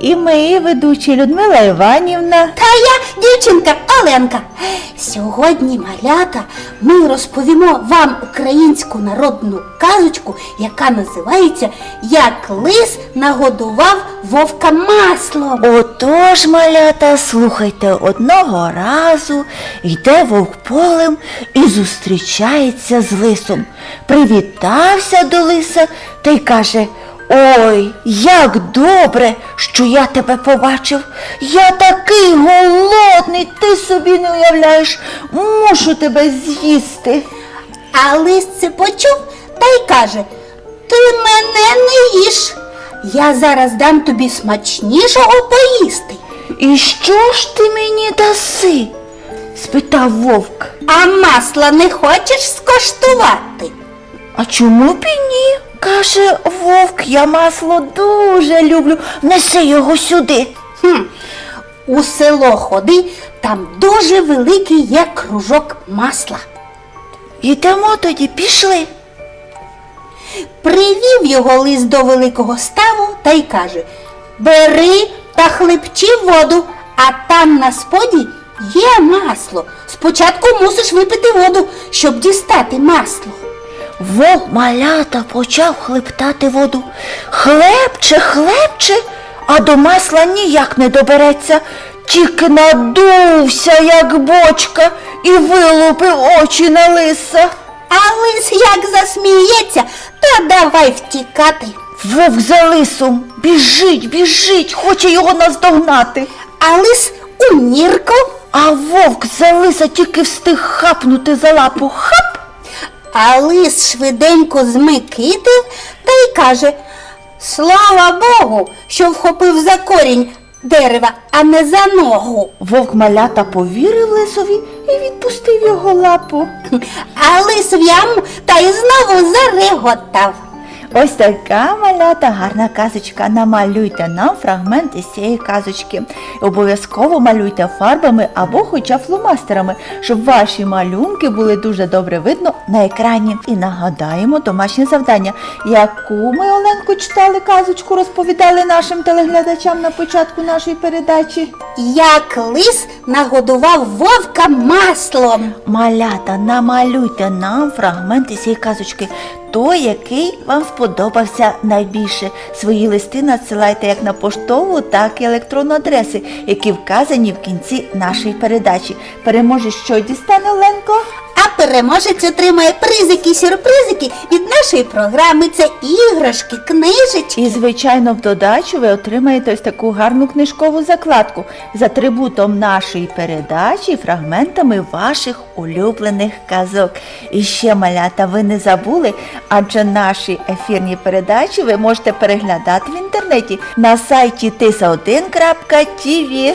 І ми, ведучі Людмила Іванівна. та я, дівчинка Оленка. Сьогодні, малята, ми розповімо вам українську народну казочку, яка називається Як лис нагодував вовка маслом. Отож, малята, слухайте, одного разу йде вовк полем і зустрічається з лисом. Привітався до лиса та й каже. Ой, як добре, що я тебе побачив. Я такий голодний, ти собі не уявляєш, мушу тебе з'їсти. А лис це почув та й каже: Ти мене не їж. Я зараз дам тобі смачнішого поїсти. І що ж ти мені даси? спитав вовк. А масла не хочеш скоштувати? А чому б і ні? Каже вовк, я масло дуже люблю. Неси його сюди. Хм. У село ходи, там дуже великий є кружок масла. Йдемо тоді, пішли. Привів його лис до великого ставу та й каже Бери та хлебчи воду, а там на споді є масло. Спочатку мусиш випити воду, щоб дістати масло. Вовк малята почав хлептати воду. Хлебче, хлебче, а до масла ніяк не добереться. Тільки надувся, як бочка, і вилупив очі на лиса. А лис як засміється, та давай втікати. Вовк за лисом біжить, біжить, хоче його наздогнати. А лис уніркав, А вовк за лиса тільки встиг хапнути за лапу. Хап! А лис швиденько змикитив та й каже Слава Богу, що вхопив за корінь дерева, а не за ногу. Вовк малята повірив лисові і відпустив його лапу. А лис в яму та й знову зареготав. Ось така малята гарна казочка. Намалюйте нам фрагмент із цієї казочки. Обов'язково малюйте фарбами або хоча фломастерами, щоб ваші малюнки були дуже добре видно на екрані. І нагадаємо домашнє завдання, яку ми Оленку читали казочку, розповідали нашим телеглядачам на початку нашої передачі. Як лис нагодував вовка маслом. Малята, намалюйте нам фрагмент із цієї казочки, той, який вам сподобався найбільше. Свої листи надсилайте як на поштову, так і електронну адреси, які вказані в кінці нашої передачі. Переможе, що дістане Оленко? Переможець отримає призики, сюрпризики від нашої програми. Це іграшки, книжечки. І, звичайно, в додачу ви отримаєте ось таку гарну книжкову закладку з атрибутом нашої передачі фрагментами ваших улюблених казок. І ще, малята, ви не забули, адже наші ефірні передачі ви можете переглядати в інтернеті на сайті tisa1.tv.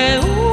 é o